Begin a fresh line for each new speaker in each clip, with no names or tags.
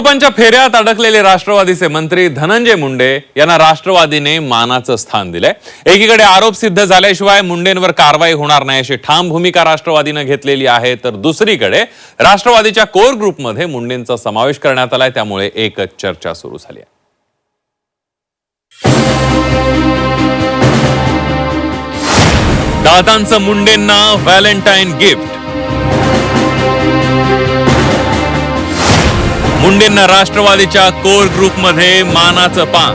आरोपांच्या फेऱ्यात अडकलेले राष्ट्रवादीचे मंत्री धनंजय मुंडे यांना राष्ट्रवादीने मानाचं स्थान दिलंय. एकीकडे आरोप सिद्ध झाल्याशिवाय मुंडेंवर कारवाई होणार नाही अशी ठाम भूमिका राष्ट्रवादीनं घेतलेली आहे तर दुसरीकडे राष्ट्रवादीच्या कोर ग्रुपमध्ये मुंडेंचा समावेश करण्यात आलाय त्यामुळे एकच चर्चा सुरू झाली आहे. दादांचं मुंडेंना व्हॅलेंटाईन गिफ्ट. मुंडेंना राष्ट्रवादीच्या कोर ग्रुपमध्ये मानाचं पान.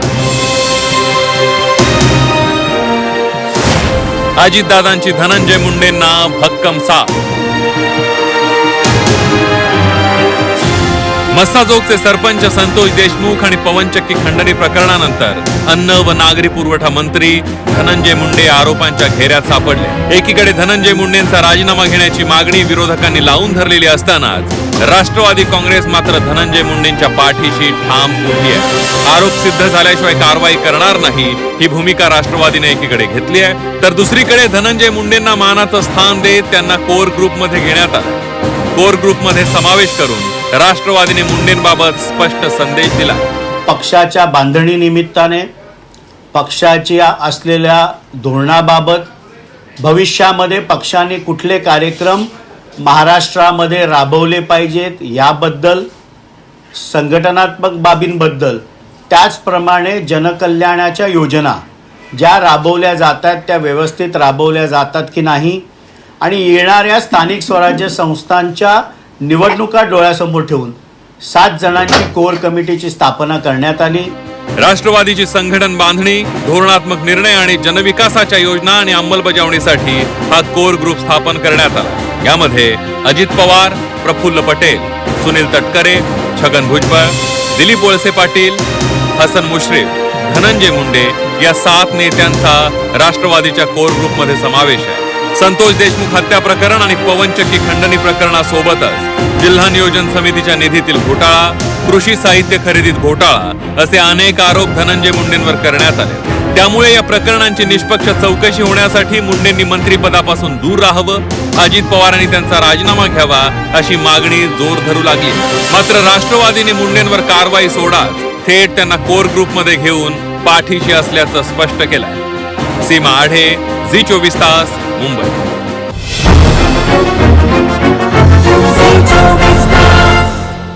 अजितदादांची धनंजय मुंडेंना भक्कम साथ. मस्ताजोगचे सरपंच संतोष देशमुख आणि पवनचक्की खंडणी प्रकरणानंतर अन्न व नागरी पुरवठा मंत्री धनंजय मुंडे आरोपांच्या घेऱ्यात सापडले. एकीकडे धनंजय मुंडेंचा राजीनामा घेण्याची मागणी विरोधकांनी लावून धरलेली असतानाच राष्ट्रवादी काँग्रेस मात्र धनंजय मुंडेंच्या पाठीशी ठाम उभी आहे. आरोप सिद्ध झाल्याशिवाय कारवाई करणार नाही ही भूमिका राष्ट्रवादीने एकीकडे घेतली आहे. तर दुसरीकडे धनंजय मुंडेंना मानाचं स्थान देत त्यांना कोर ग्रुपमध्ये घेण्यात आलं. कोर ग्रुपमध्ये समावेश करून राष्ट्रवादीने मुंडेंबाबत स्पष्ट संदेश दिला.
पक्षाच्या बांधणी निमित्ताने पक्षाच्या असलेल्या धोरणाबाबत भविष्यामध्ये पक्षाने कुठले कार्यक्रम महाराष्ट्रामध्ये राबवले पाहिजेत याबद्दल संघटनात्मक बाबींबद्दल त्याचप्रमाणे जनकल्याणाच्या योजना ज्या राबवल्या जातात त्या व्यवस्थित राबवल्या जातात की नाही? आणि येणाऱ्या स्थानिक स्वराज्य संस्थांच्या निवडणुका डोळ्यासमोर ठेवून सात जणांची कोर कमिटीची स्थापना करण्यात आली.
राष्ट्रवादीची संघटन बांधणी धोरणात्मक निर्णय आणि जनविकासाच्या योजना आणि अंमलबजावणीसाठी हा कोर ग्रुप स्थापन करण्यात आला. यामध्ये अजित पवार प्रफुल्ल पटेल सुनील तटकरे छगन भुजबळ दिलीप वळसे पाटील हसन मुश्रीफ धनंजय मुंडे या सात नेत्यांचा राष्ट्रवादीच्या कोर ग्रुपमध्ये समावेश आहे. संतोष देशमुख हत्या प्रकरण आणि पवनचक्की खंडणी प्रकरणासोबतच जिल्हा नियोजन समितीच्या निधीतील घोटाळा कृषी साहित्य खरेदीत घोटाळा असे अनेक आरोप धनंजय मुंडेंवर करण्यात आले. त्यामुळे या प्रकरणांची निष्पक्ष चौकशी होण्यासाठी मुंडेंनी मंत्रिपदापासून दूर राहावं अजित पवारांनी त्यांचा राजीनामा घ्यावा अशी मागणी जोर धरू लागली. मात्र राष्ट्रवादीने मुंडेंवर कारवाई सोडा थेट त्यांना कोर ग्रुपमध्ये घेऊन पाठीशी असल्याचं स्पष्ट केलं सीमा आढे झी चोवीस तास Mumbai.